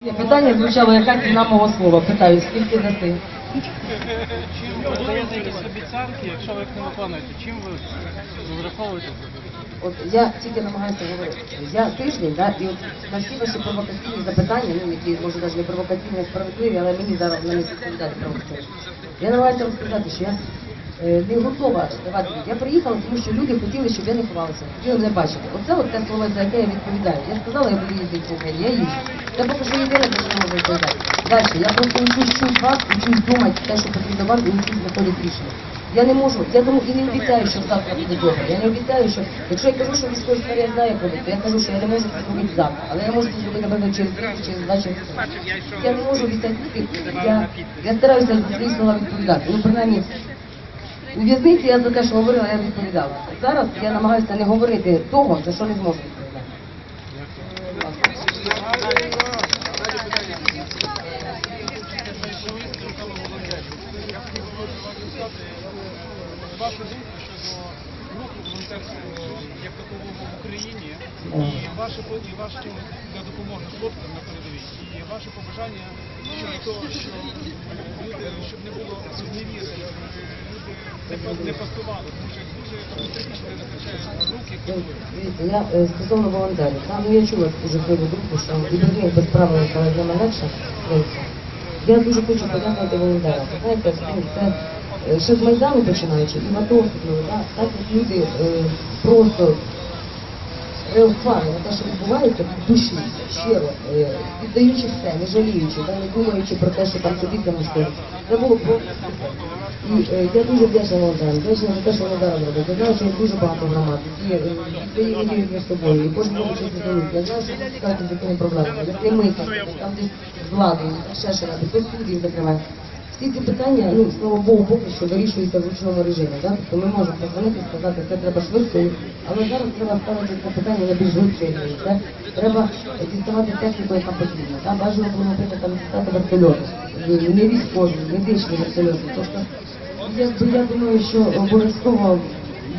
Питання звучало, яка ціна мого слова. Питаю, скільки даси? Чим ви даєте якісь обіцянки, якщо ви їх не виконуєте? Чим ви розраховуєте? От я тільки намагаюся говорити. Я тиждень, да, і от на всі ваші провокаційні запитання, ну які може навіть не провокаційні, а справедливі, але мені зараз на них відповідати провокаційні. Я намагаюся розказати, що я е, не готова давати. Я приїхала, тому що люди хотіли, щоб я не ховалася, хотіли мене бачити. Оце от те слово, за яке я відповідаю. Я сказала, я буду їздити в Україні, я їжджу. Це поки що єдине, за що я можу відповідати. Далі, я просто учусь чуть вас, учусь думати те, що потрібно вам, і учусь знаходити рішення. Я не можу, я тому і не обіцяю, що завтра буде добре. Я не обіцяю, що якщо я кажу, що військовий сфері я знаю, як то я кажу, що я не можу це зробити завтра. Але я можу це зробити, напевно, через через два, через. Я не можу обіцяти. Я, я стараюся за свої слова відповідати. Ну, принаймні, у в'язниці я за те, що говорила, я відповідала. Зараз я намагаюся не говорити того, за що не зможу. Вашу думку щодо руху як такового в Україні і ваше по- і ваше для допомоги хлопцям на передовій, і ваше побажання щодо того, що люди, щоб не було невіри, люди не пасували, тому що дуже я е, стосовно волонтерів, там я чула жахливу думку, що і без правил з легше. Я дуже хочу подякувати волонтерам. Знаєте, ну, це е, ще з Майдану починаючи, і на АТО так як люди е, просто реагували те, що відбувається в душі, щиро, е, віддаючи все, не жаліючи, не думаючи про те, що там собі замістили. Це було просто. І е, я дуже вдячна волонтерам, вдячна за те, що вони зараз роблять. Я знаю, що є дуже багато громад, які свої воюють між собою, і кожен робить щось за Я знаю, що з такими проблемами. Якщо ми там, десь з владою, ще що робить, хтось суддів закриває. Всі ці питання, ну слава Богу, поки що вирішуються в ручному режимі. Да? Тобто ми можемо позвонити сказати, це треба швидко, але зараз треба ставити це питання на більш глибший рівень. Це треба діставати техніку, яка потрібна. Да? Бажано було, наприклад, там дістати вертольоти, не військові, медичні вертольоти. Тобто, я, я думаю, що обов'язково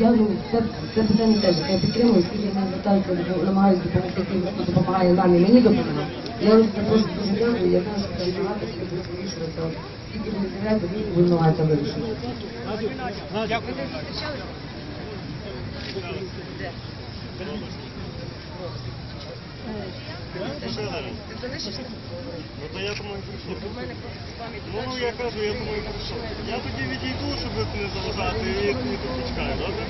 я ну це, це питання теж я підтримую, скільки я звертаюся, намагаюся допомогти тим, хто допомагає нам і мені допомагає. Я вам це просто дуже дякую, я знаю, що багато що буде вирішуватися. Скільки буде з'являється, він намагатися вирішити. Ну то я тому і прийшов. Ну я кажу, я тому і прийшов. Я тоді відійду, щоб не заважати, і почекаю, добре?